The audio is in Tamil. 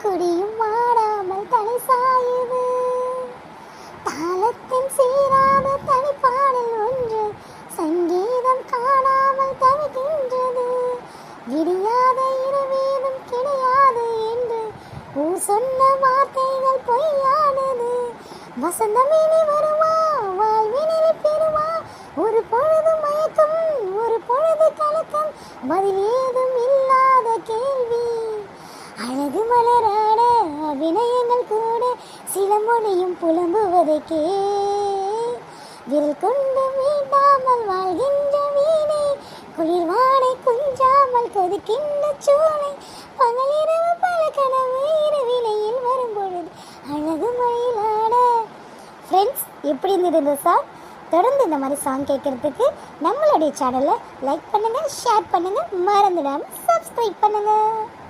கொடியும் வாடாமல் தனி சாயுது தாளத்தின் சீராத தனிப்பாடல் ஒன்று சங்கீதம் காணாமல் தவிக்கின்றது விடியாத இரவேனும் கிடையாது என்று ஊர் சொன்ன வார்த்தைகள் பொய்யானது. வசந்தம் இனி வருவா வாழ்வினை பெறுவா ஒரு பொழுது மயக்கம் ஒரு பொழுது கலக்கம் பதில் ஏதும் இல்லாத கேள்வி அழகு மலராட அபிநயங்கள் கூட சில மொழியும் புலம்புவதற்கே விரல் கொண்டு மீட்டாமல் வாழ்கின்ற வீணே குளிர்வாடை குஞ்சாமல் கொதிக்கின்ற சூளை பகலிரவு பல கனவு இரவிலையில் வரும் பொழுது அழகு மயிலாட. ஃப்ரெண்ட்ஸ் எப்படி இருந்தது சார் தொடர்ந்து இந்த மாதிரி சாங் கேட்குறதுக்கு நம்மளுடைய சேனலை லைக் பண்ணுங்கள் ஷேர் பண்ணுங்கள் மறந்துடாமல் சப்ஸ்கிரைப் பண்ணுங்கள்